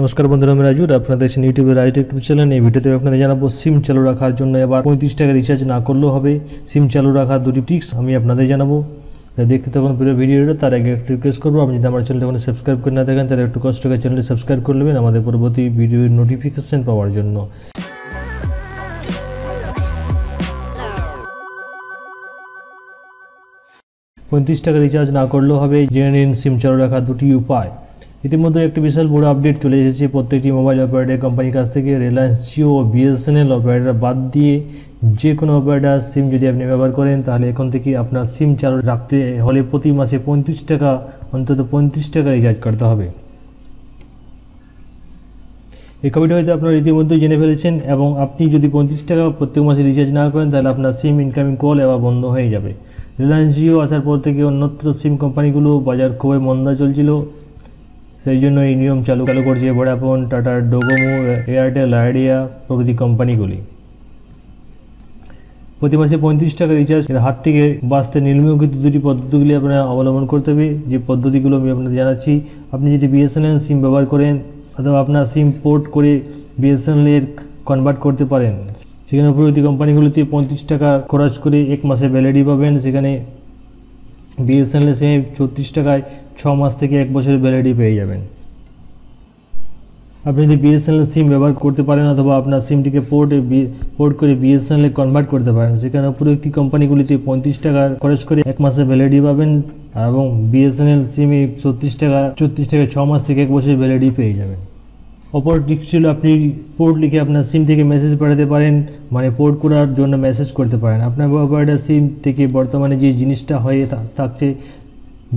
নমস্কার বন্ধুরা, আমি রাজু আপনারা দেখছেন ইউটিউবের রাইট ইউটিউব চ্যানেল এই ভিডিওতে আপনাদের জানাব, সিম চালু রাখার জন্য এবার পঁয়ত্রিশ টাকা রিচার্জ না করলেও হবে। সিম চালু রাখার দুটি টিক্স আমি আপনাদের জানাব। দেখতে তখন পুরো ভিডিওটা, তার আগে একটু রিকোয়েস্ট করব, আপনি যদি আমার চ্যানেলটা কোনো সাবস্ক্রাইব করে না দেখেন তাহলে একটু কষ্ট করে চ্যানেলটি সাবস্ক্রাইব করে নেবেন আমাদের পরবর্তী ভিডিওর নোটিফিকেশান পাওয়ার জন্য। পঁয়ত্রিশ টাকা রিচার্জ না করলেও হবে। জেনে নিন, সিম চালু রাখার দুটি উপায়। ইতিমধ্যে একটি বিশাল বড় আপডেট চলে এসেছে। প্রত্যেকটি মোবাইল অপারেটর কোম্পানির কাছ থেকে রিলায়েন্স জিও ও বিএসএনএল অপারেটর বাদ দিয়ে যে কোনো অপারেটর সিম যদি আপনি ব্যবহার করেন, তাহলে এখন থেকে আপনার সিম চালু রাখতে হলে প্রতি মাসে পঁয়ত্রিশ টাকা, অন্তত পঁয়ত্রিশ টাকা রিচার্জ করতে হবে। এই কপিটা হয়তো আপনারা ইতিমধ্যে জেনে ফেলেছেন এবং আপনি যদি পঁয়ত্রিশ টাকা প্রত্যেক মাসে রিচার্জ না করেন, তাহলে আপনার সিম ইনকামিং কল এবার বন্ধ হয়ে যাবে। রিলায়েন্স জিও আসার পর থেকে অন্যত্র সিম কোম্পানিগুলো বাজার খুবই মন্দা চলছিল। সেই জন্য এই নিয়ম চালু চালু করছে Vodafone, Tata, Docomo, Airtel, idea প্রভৃতি কোম্পানিগুলি। প্রতি মাসে পঁয়ত্রিশ টাকা রিচার্জ হাত থেকে বাঁচতে নিম্নলিখিত দুটি পদ্ধতিগুলি আপনারা অবলম্বন করতে হবে। যে পদ্ধতিগুলো আমি আপনাদের জানাচ্ছি, আপনি যদি বিএসএনএল সিম ব্যবহার করেন অথবা আপনার সিম পোর্ট করে বিএসএনএল এর কনভার্ট করতে পারেন। সেখানে প্রভৃতি কোম্পানিগুলিতে পঁয়ত্রিশ টাকা খরচ করে এক মাসে ভ্যালিডি পাবেন। সেখানে বিএসএনএল সিমে চৌত্রিশ টাকায় ছ মাস থেকে এক বছরের ভ্যালিডি পেয়ে যাবেন। আপনি যদি বিএসএনএল সিম ব্যবহার করতে পারেন অথবা আপনার সিমটিকে পোর্টে পোর্ট করে বিএসএনএল কনভার্ট করতে পারেন, সেখানে উপরোক্ত কোম্পানিগুলিতে পঁয়ত্রিশ টাকা খরচ করে এক মাসে ভ্যালিডি পাবেন এবং বিএসএনএল সিমে ছত্রিশ টাকা চৌত্রিশ টাকা ছ মাস থেকে এক বছরের ভ্যালিডি পেয়ে যাবেন। অপর দিক ছিল আপনি পোর্ট লিখে আপনার সিম থেকে মেসেজ পাঠাতে পারেন মানে পোর্ট করার জন্য মেসেজ করতে পারেন। আপনার অপারেটার সিম থেকে বর্তমানে যে জিনিসটা হয়ে থাকছে,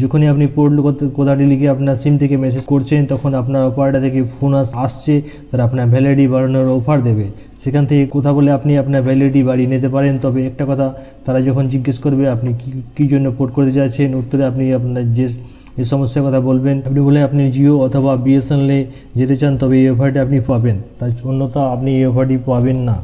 যখনই আপনি পোর্ট কোথাটি লিখে আপনার সিম থেকে মেসেজ করছেন, তখন আপনার অপারেটার থেকে ফোন আসছে, তারা আপনার ভ্যালিডিটি বাড়ানোর অফার দেবে। সেখান থেকে কথা বলে আপনি আপনার ভ্যালিডিটি বাড়িয়ে নিতে পারেন। তবে একটা কথা, তারা যখন জিজ্ঞেস করবে আপনি কী কী জন্য পোর্ট করতে চাইছেন, উত্তরে আপনি আপনার যে এই সমস্যার কথা বলবেন। আপনি বলে আপনি জিও অথবা বিএসএনএলে যেতে চান, তবে এই অফারটি আপনি পাবেন। তাই অন্যথা আপনি এই অফারটি পাবেন না।